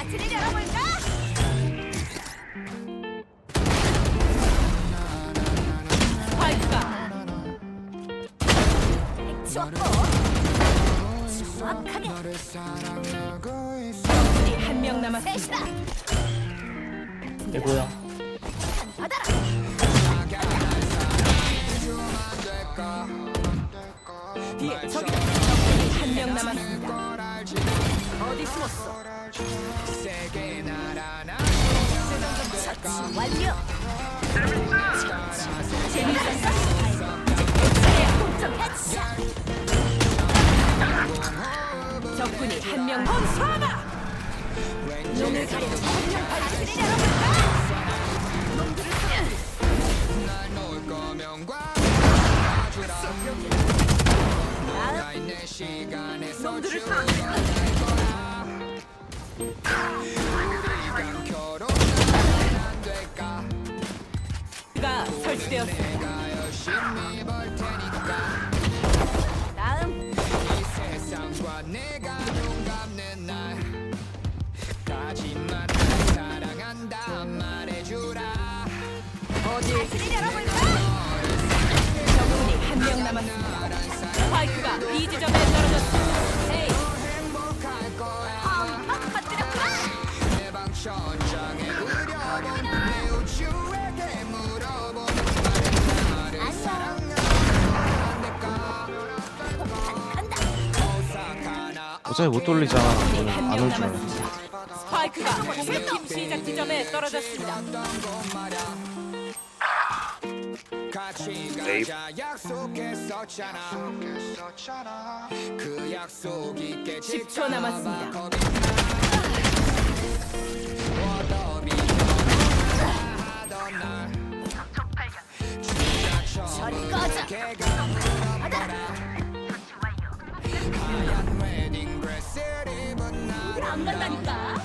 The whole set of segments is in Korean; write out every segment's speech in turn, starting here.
파티를 열어볼까? 스파이크가 좋았고 정확하게 적군이 한 명 남았습니다. 셋이다 이거야. 받아라 뒤에 적이 적군이 한 명 남았습니다. 어디 숨었어? 처치 완료 재밌었어? 적군이 한명 혼수하다. 눈을 가려 한명 파티를 열어볼까? 다음 놈들을 다. 가 설치되었습니다. 다음 어디 파티를 열어볼까? 적군이 한 명 남았습니다. 스파이크가 B 지점에 어차피 못 돌리잖아. 적군이 한안명올줄 알았어. 스파이크가 공격팀 시작 지점에 떨어졌습니다. 에이. 그 약속 있게 10초 남았습니다. 안 간다니까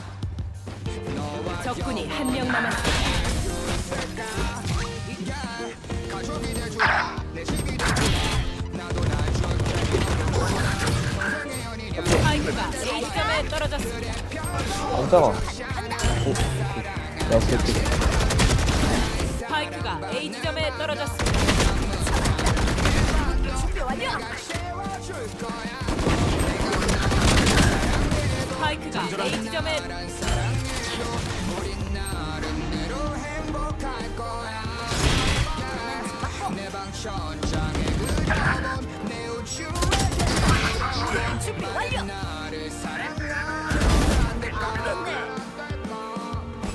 적군이 한 명 남았습니다. 스파이크가 A 지점에 떨어졌습니다. 깜짝아. 오, 야, 새끼. 스파이크가 A 지점에 떨어졌습니다. 지점에 준비 완료 됐네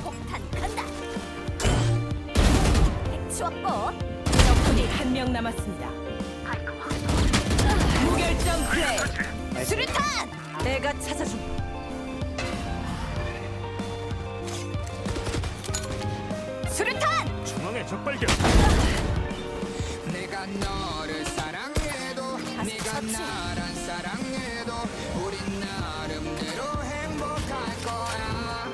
폭탄 간다 핵추웠고 적군이 한 명 남았습니다. 무결점 플레이. 수류탄 내가 찾아준. 수류탄 중앙에 적발견. 내가 너를 사랑해도 네가. 나란 사랑해도 우린 나름대로 행복할 거야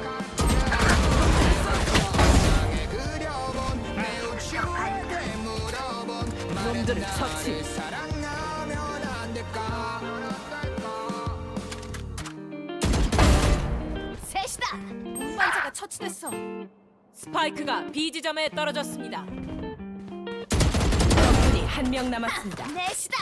세상에 그려본 내 우주에게 물어본 놈들을 처치. 사랑하면 안 될까 셋이다 운반자가 처치됐어 스파이크가 B 지점에 떨어졌습니다. 적군이 한 명 남았습니다. 넷이다